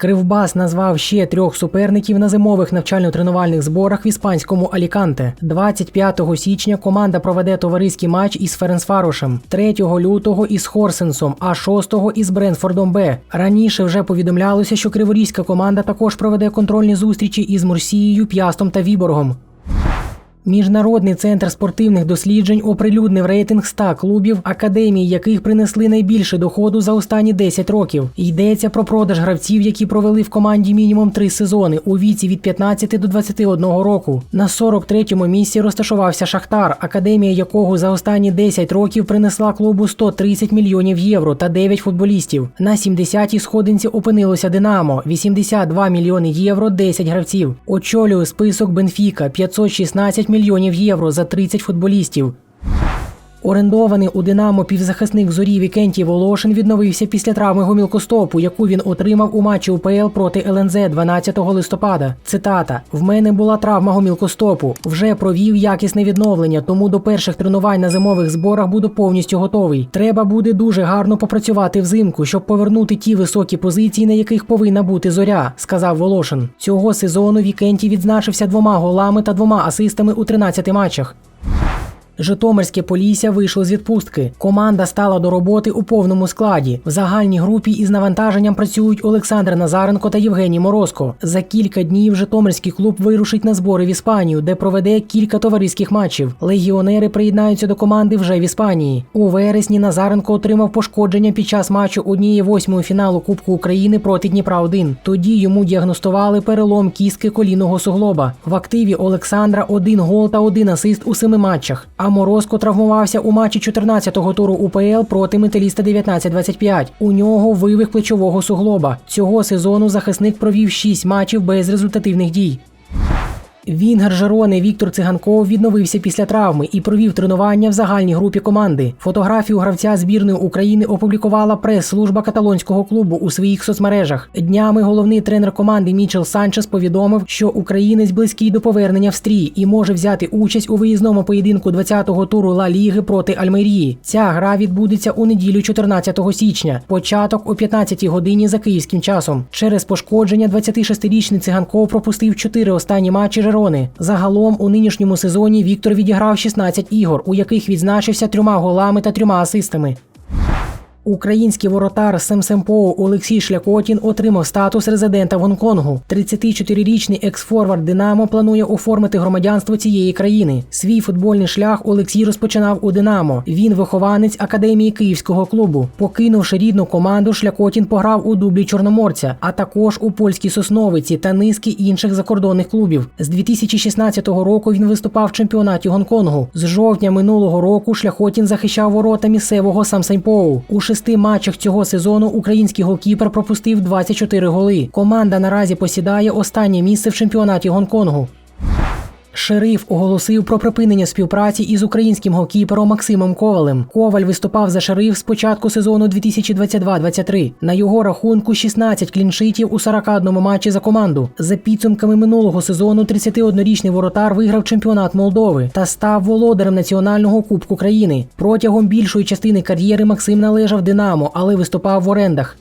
Кривбас назвав ще трьох суперників на зимових навчально-тренувальних зборах в іспанському Аліканте. 25 січня команда проведе товариський матч із Ференсфарошем, 3 лютого із Хорсенсом, а 6 із Бренфордом Б. Раніше вже повідомлялося, що криворізька команда також проведе контрольні зустрічі із Мурсією, П'ястом та Віборгом. Міжнародний центр спортивних досліджень оприлюднив рейтинг 100 клубів, академії яких принесли найбільше доходу за останні 10 років. Йдеться про продаж гравців, які провели в команді мінімум 3 сезони у віці від 15 до 21 року. На 43-му місці розташувався Шахтар, академія якого за останні 10 років принесла клубу 130 мільйонів євро та 9 футболістів. На 70-й сходинці опинилося Динамо 82 мільйони євро, 10 гравців. Очолює список Бенфіка 516 мільйонів євро за 30 футболістів. Орендований у Динамо півзахисник зорі Вікентій Волошин відновився після травми гомілкостопу, яку він отримав у матчі УПЛ проти ЛНЗ 12 листопада. Цитата: В мене була травма гомілкостопу. Вже провів якісне відновлення, тому до перших тренувань на зимових зборах буду повністю готовий. Треба буде дуже гарно попрацювати взимку, щоб повернути ті високі позиції, на яких повинна бути зоря, сказав Волошин. Цього сезону Вікентій відзначився двома голами та двома асистами у 13 матчах. Житомирське Полісся вийшло з відпустки. Команда стала до роботи у повному складі. В загальній групі із навантаженням працюють Олександр Назаренко та Євгеній Морозко. За кілька днів Житомирський клуб вирушить на збори в Іспанію, де проведе кілька товариських матчів. Легіонери приєднаються до команди вже в Іспанії. У вересні Назаренко отримав пошкодження під час матчу однієї восьмої фіналу Кубку України проти Дніпра 1 Тоді йому діагностували перелом кістки колінного суглоба. В активі Олександра один гол та один асист у семи матчах. А Морозко травмувався у матчі 14-го туру УПЛ проти металіста 19-25. У нього вивих плечового суглоба. Цього сезону захисник провів 6 матчів без результативних дій. Вінгер Жерони Віктор Циганков відновився після травми і провів тренування в загальній групі команди. Фотографію гравця збірної України опублікувала прес-служба каталонського клубу у своїх соцмережах. Днями головний тренер команди Мічел Санчес повідомив, що українець близький до повернення в стрій і може взяти участь у виїзному поєдинку 20-го туру Ла Ліги проти Альмерії. Ця гра відбудеться у неділю 14 січня. Початок о 15-й годині за київським часом. Через пошкодження 26-річний циганков пропустив 4 останні матчі Жерони. Загалом у нинішньому сезоні Віктор відіграв 16 ігор, у яких відзначився трьома голами та трьома асистами. Український воротар Семсемпоу Олексій Шлякотін отримав статус резидента Гонконгу. 34-річний екс-форвард Динамо планує оформити громадянство цієї країни. Свій футбольний шлях Олексій розпочинав у Динамо. Він вихованець академії київського клубу. Покинувши рідну команду, Шлякотін пограв у дублі Чорноморця, а також у польській сосновиці та низки інших закордонних клубів. З 2016 року він виступав в чемпіонаті Гонконгу. З жовтня минулого року Шляхотін захищав ворота місцевого Самсайпоу. У шести матчах цього сезону український голкіпер пропустив 24 голи. Команда наразі посідає останнє місце в чемпіонаті Гонконгу. Шериф оголосив про припинення співпраці із українським голкіпером Максимом Ковалем. Коваль виступав за шериф з початку сезону 2022-23. На його рахунку 16 кліншитів у 41 матчі за команду. За підсумками минулого сезону 31-річний воротар виграв чемпіонат Молдови та став володарем національного кубку країни. Протягом більшої частини кар'єри Максим належав Динамо, але виступав в орендах.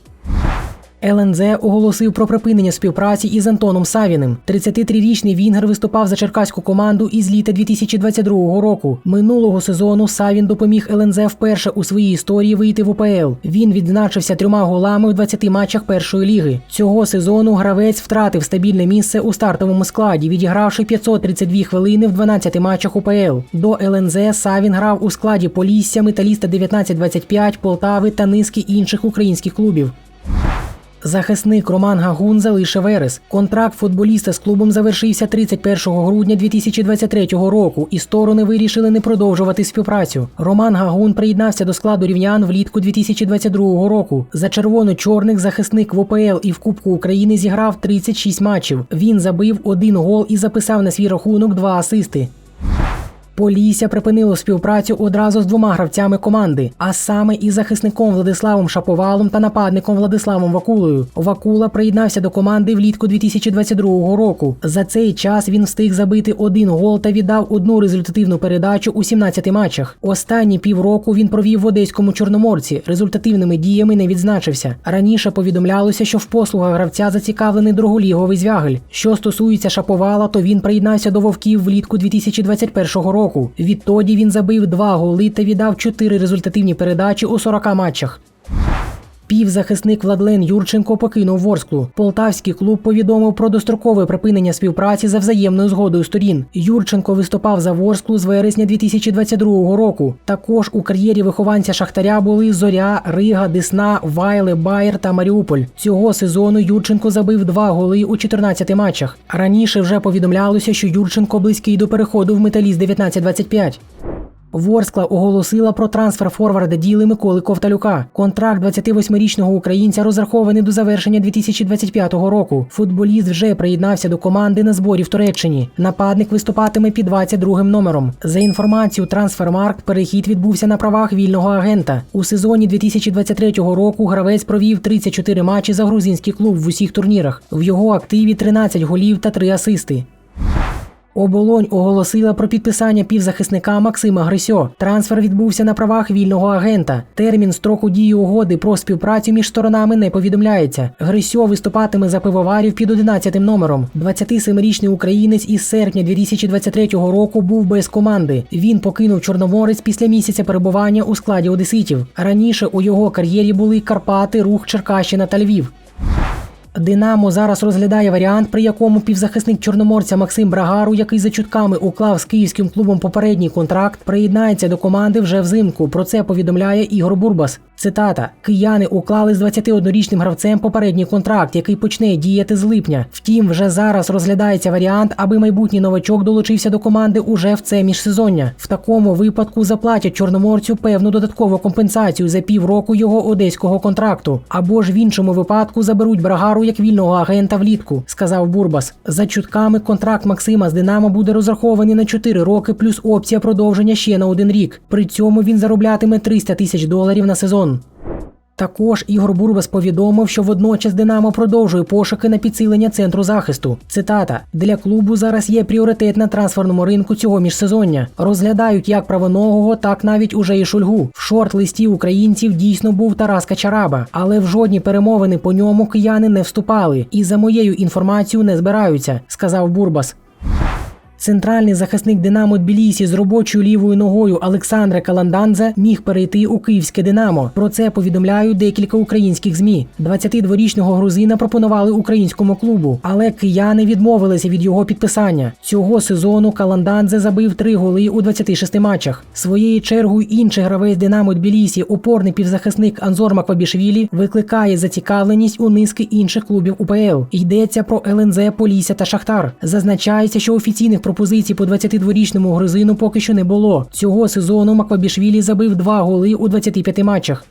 ЛНЗ оголосив про припинення співпраці із Антоном Савіним. 33-річний Вінгер виступав за черкаську команду із літа 2022 року. Минулого сезону Савін допоміг ЛНЗ вперше у своїй історії вийти в УПЛ. Він відзначився трьома голами в 20 матчах першої ліги. Цього сезону гравець втратив стабільне місце у стартовому складі, відігравши 532 хвилини в 12 матчах УПЛ. До ЛНЗ Савін грав у складі Полісся, Металіста 1925, Полтави та низки інших українських клубів. Захисник Роман Гагун залишив Верес. Контракт футболіста з клубом завершився 31 грудня 2023 року, і сторони вирішили не продовжувати співпрацю. Роман Гагун приєднався до складу рівнян влітку 2022 року. За червоно-чорних захисник в ОПЛ і в Кубку України зіграв 36 матчів. Він забив один гол і записав на свій рахунок два асисти. Полісся припинило співпрацю одразу з двома гравцями команди, а саме із захисником Владиславом Шаповалом та нападником Владиславом Вакулою. Вакула приєднався до команди влітку 2022 року. За цей час він встиг забити один гол та віддав одну результативну передачу у 17 матчах. Останні півроку він провів в одеському чорноморці. Результативними діями не відзначився. Раніше повідомлялося, що в послугах гравця зацікавлений друголіговий звягель. Що стосується Шаповала, то він приєднався до вовків влітку 2021 року. Відтоді він забив два голи та віддав чотири результативні передачі у 40 матчах. Півзахисник Владлен Юрченко покинув Ворсклу. Полтавський клуб повідомив про дострокове припинення співпраці за взаємною згодою сторін. Юрченко виступав за Ворсклу з вересня 2022 року. Також у кар'єрі вихованця Шахтаря були Зоря, Рига, Десна, Вайле, Байер та Маріуполь. Цього сезону Юрченко забив два голи у 14 матчах. Раніше вже повідомлялося, що Юрченко близький до переходу в металіст 1925. Ворскла оголосила про трансфер форварда діли Миколи Ковталюка. Контракт 28-річного українця розрахований до завершення 2025 року. Футболіст вже приєднався до команди на зборі в Туреччині. Нападник виступатиме під 22-м номером. За інформацією Трансфермаркт, перехід відбувся на правах вільного агента. У сезоні 2023 року гравець провів 34 матчі за грузинський клуб в усіх турнірах. В його активі 13 голів та 3 асисти. Оболонь оголосила про підписання півзахисника Максима Грисьо. Трансфер відбувся на правах вільного агента. Термін строку дії угоди про співпрацю між сторонами не повідомляється. Грисьо виступатиме за пивоварів під 11 номером. 27-річний українець із серпня 2023 року був без команди. Він покинув Чорноморець після місяця перебування у складі одеситів. Раніше у його кар'єрі були Карпати, Рух, Черкащина та Львів. Динамо зараз розглядає варіант, при якому півзахисник чорноморця Максим Брагару, який за чутками уклав з київським клубом попередній контракт, приєднається до команди вже взимку. Про це повідомляє Ігор Бурбас. Цитата: Кияни уклали з 21-річним гравцем попередній контракт, який почне діяти з липня. Втім, вже зараз розглядається варіант, аби майбутній новачок долучився до команди уже в це міжсезоння. В такому випадку заплатять чорноморцю певну додаткову компенсацію за півроку його одеського контракту, або ж в іншому випадку заберуть Брагару як вільного агента влітку, сказав Бурбас. За чутками контракт Максима з Динамо буде розрахований на 4 роки, плюс опція продовження ще на один рік. При цьому він зароблятиме 300 тисяч доларів на сезон. Також Ігор Бурбас повідомив, що водночас Динамо продовжує пошуки на підсилення центру захисту. Цитата: для клубу зараз є пріоритет на трансферному ринку цього міжсезоння. Розглядають як правоногого, так навіть уже і шульгу. В шорт-листі українців дійсно був Тарас Качараба, але в жодні перемовини по ньому кияни не вступали і за моєю інформацією не збираються, сказав Бурбас. Центральний захисник Динамо Тбілісі з робочою лівою ногою Олександра Каланданзе міг перейти у київське Динамо. Про це повідомляють декілька українських змі. 22-річного грузина пропонували українському клубу, але кияни відмовилися від його підписання. Цього сезону Каланданзе забив три голи у 26 матчах. Своєю чергою інший гравець Динамо Тбілісі, опорний півзахисник Анзор Маквабішвілі, викликає зацікавленість у низки інших клубів УПЛ. Йдеться про ЛНЗ, Полісся та Шахтар. Зазначається, що офіційних пропозицій по 22-річному грузину поки що не було. Цього сезону Маквабішвілі забив два голи у 25 матчах.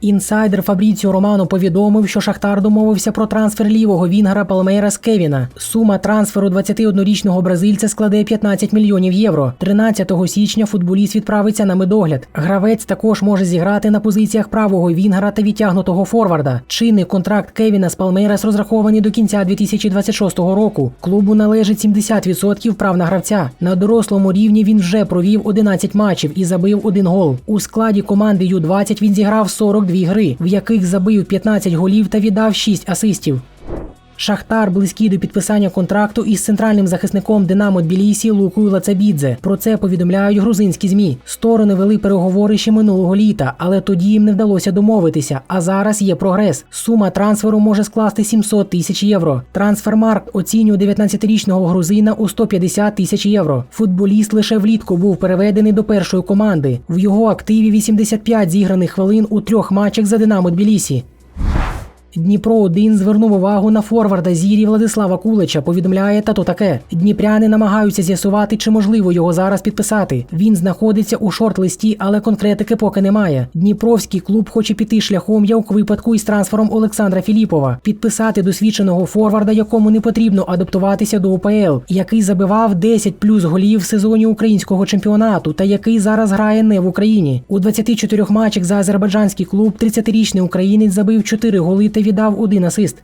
Інсайдер Фабріціо Романо повідомив, що Шахтар домовився про трансфер лівого Вінгера Палмейра з Кевіна. Сума трансферу 21-річного бразильця складе 15 мільйонів євро. 13 січня футболіст відправиться на медогляд. Гравець також може зіграти на позиціях правого Вінгера та відтягнутого форварда. Чинний контракт Кевіна з Палмейрас розрахований до кінця 2026 року. Клубу належить 70% прав на гравця. На дорослому рівні він вже провів 11 матчів і забив один гол. У складі команди Ю-20 він зіграв 40 дві гри, в яких забив 15 голів та віддав 6 асистів. Шахтар близький до підписання контракту із центральним захисником Динамо Тбілісі Лукою Лацабідзе. Про це повідомляють грузинські змі. Сторони вели переговори ще минулого літа, але тоді їм не вдалося домовитися. А зараз є прогрес. Сума трансферу може скласти 700 тисяч євро. Трансфермаркт оцінює 19-річного грузина у 150 тисяч євро. Футболіст лише влітку був переведений до першої команди. В його активі 85 зіграних хвилин у трьох матчах за Динамо Тбілісі. Дніпро 1 звернув увагу на форварда зірі Владислава Кулича. Повідомляє та то таке. Дніпряни намагаються з'ясувати, чи можливо його зараз підписати. Він знаходиться у шорт-листі, але конкретики поки немає. Дніпровський клуб хоче піти шляхом як випадку із трансфером Олександра Філіпова, підписати досвідченого форварда, якому не потрібно адаптуватися до УПЛ, який забивав 10 плюс голів в сезоні українського чемпіонату, та який зараз грає не в Україні. У 24 матчах за азербайджанський клуб 30-річний українець забив 4 голи та віддав один асист.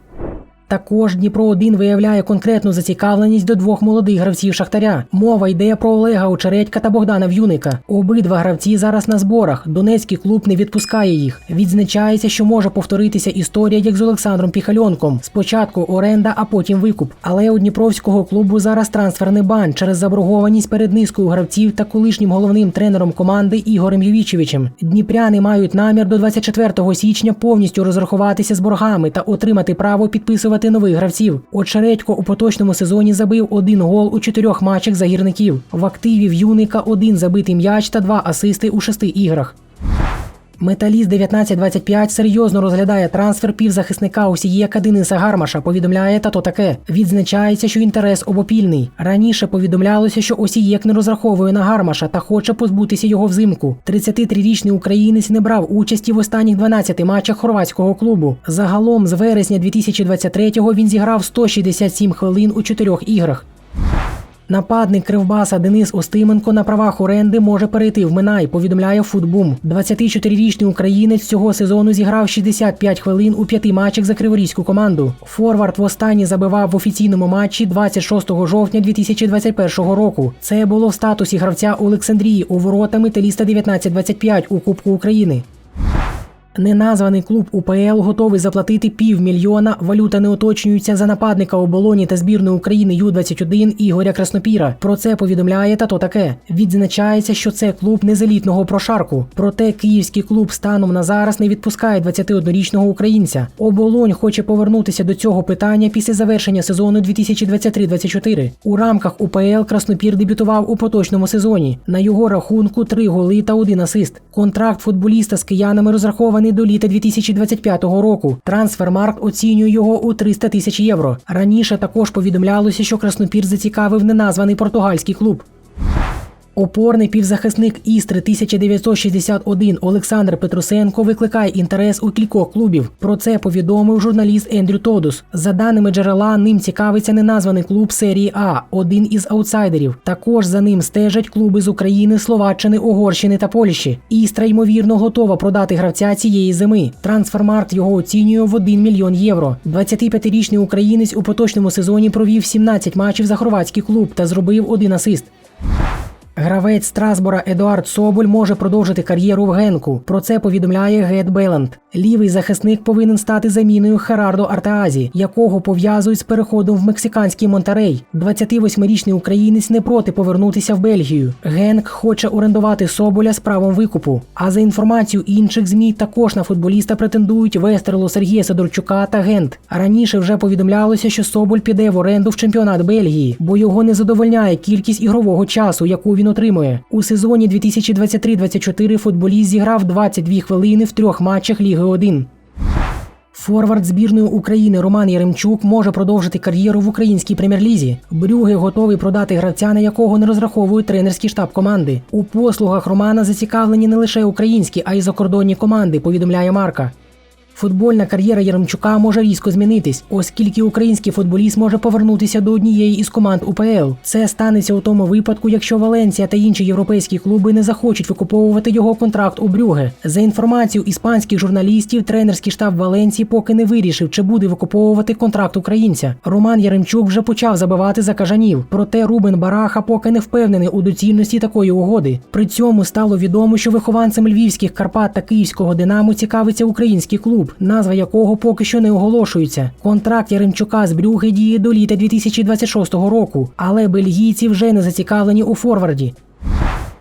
Також Дніпро 1 виявляє конкретну зацікавленість до двох молодих гравців Шахтаря. Мова йде про Олега Очередька та Богдана В'юника. Обидва гравці зараз на зборах. Донецький клуб не відпускає їх. Відзначається, що може повторитися історія, як з Олександром Піхальонком. Спочатку оренда, а потім викуп. Але у Дніпровського клубу зараз трансферний бан через заборгованість перед низкою гравців та колишнім головним тренером команди Ігорем Ювічевичем. Дніпряни мають намір до 24 січня повністю розрахуватися з боргами та отримати право підписувати нових гравців. Очередько у поточному сезоні забив один гол у чотирьох матчах за гірників. В активі в юника один забитий м'яч та два асисти у шести іграх. Металіст 1925 серйозно розглядає трансфер півзахисника Осієка Дениса Гармаша. Повідомляє та то таке. Відзначається, що інтерес обопільний. Раніше повідомлялося, що Осієк не розраховує на Гармаша та хоче позбутися його взимку. 33-річний українець не брав участі в останніх 12 матчах хорватського клубу. Загалом з вересня 2023-го він зіграв 167 хвилин у чотирьох іграх. Нападник Кривбаса Денис Остименко на правах оренди може перейти в Минай, повідомляє Футбум. 24-річний українець цього сезону зіграв 65 хвилин у п'яти матчах за криворізьку команду. Форвард востаннє забивав в офіційному матчі 26 жовтня 2021 року. Це було в статусі гравця Олександрії у ворота металіста 1925 у Кубку України. Неназваний клуб УПЛ готовий заплатити півмільйона. Валюта не уточнюється за нападника оболоні та збірної України Ю-21 Ігоря Краснопіра. Про це повідомляє та то таке. Відзначається, що це клуб не з елітного прошарку. Проте київський клуб станом на зараз не відпускає 21-річного українця. Оболонь хоче повернутися до цього питання після завершення сезону 2023-24. У рамках УПЛ Краснопір дебютував у поточному сезоні. На його рахунку три голи та один асист. Контракт футболіста з киянами розрахований до літа 2025 року. Трансфермаркт оцінює його у 300 тисяч євро. Раніше також повідомлялося, що Краснопір зацікавив неназваний португальський клуб. Опорний півзахисник Істри 1961 Олександр Петрусенко викликає інтерес у кількох клубів. Про це повідомив журналіст Ендрю Тодус. За даними джерела, ним цікавиться неназваний клуб серії А, один із аутсайдерів. Також за ним стежать клуби з України, Словаччини, Угорщини та Польщі. Істра ймовірно готова продати гравця цієї зими. Трансфермаркт його оцінює в 1 мільйон євро. 25-річний українець у поточному сезоні провів 17 матчів за хорватський клуб та зробив один асист. Гравець Страсбора Едуард Соболь може продовжити кар'єру в Генку. Про це повідомляє Гет Беланд. Лівий захисник повинен стати заміною Херардо Артеазі, якого пов'язують з переходом в мексиканський Монтерей. 28-річний українець не проти повернутися в Бельгію. Генк хоче орендувати Соболя з правом викупу. А за інформацією інших змі також на футболіста претендують Вестерло Сергія Сидорчука та Гент. Раніше вже повідомлялося, що Соболь піде в оренду в чемпіонат Бельгії, бо його не задовольняє кількість ігрового часу, яку він отримує. У сезоні 2023-24 футболіст зіграв 22 хвилини в трьох матчах Ліги 1. Форвард збірної України Роман Яремчук може продовжити кар'єру в українській прем'єр-лізі. Брюги готовий продати гравця, на якого не розраховує тренерський штаб команди. У послугах Романа зацікавлені не лише українські, а й закордонні команди. Повідомляє Марка. Футбольна кар'єра Яремчука може різко змінитись, оскільки український футболіст може повернутися до однієї із команд УПЛ. Це станеться у тому випадку, якщо Валенція та інші європейські клуби не захочуть викуповувати його контракт у Брюге. За інформацією іспанських журналістів, тренерський штаб Валенції поки не вирішив, чи буде викуповувати контракт українця. Роман Яремчук вже почав забивати за кажанів. Проте Рубен Бараха поки не впевнений у доцільності такої угоди. При цьому стало відомо, що вихованцем львівських Карпат та київського Динамо цікавиться український клуб назва якого поки що не оголошується. Контракт Яремчука з Брюги діє до літа 2026 року, але бельгійці вже не зацікавлені у форварді.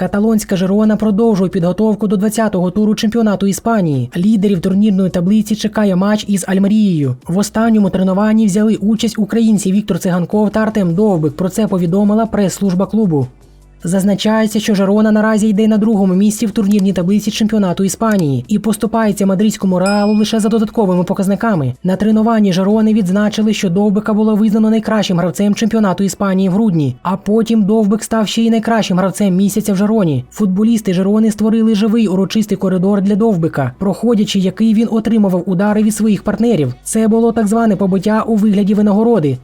Каталонська Жерона продовжує підготовку до 20-го туру чемпіонату Іспанії. Лідерів турнірної таблиці чекає матч із Альмарією. В останньому тренуванні взяли участь українці Віктор Циганков та Артем Довбик. Про це повідомила прес-служба клубу. Зазначається, що Жерона наразі йде на другому місці в турнірній таблиці чемпіонату Іспанії і поступається мадридському реалу лише за додатковими показниками. На тренуванні Жерони відзначили, що Довбика було визнано найкращим гравцем чемпіонату Іспанії в грудні. А потім Довбик став ще й найкращим гравцем місяця в Жероні. Футболісти Жерони створили живий урочистий коридор для Довбика, проходячи який він отримував удари від своїх партнерів. Це було так зване побиття у вигляді винагороди.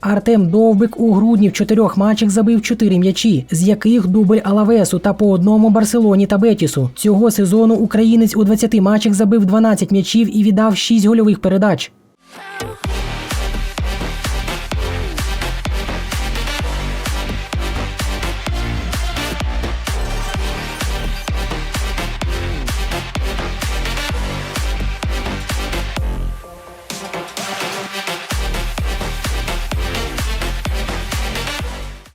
Артем Довбик у грудні в чотирьох матчах забив чотири м'ячі, з яких дубль Алавесу та по одному Барселоні та Бетісу. Цього сезону українець у 20 матчах забив 12 м'ячів і віддав 6 гольових передач.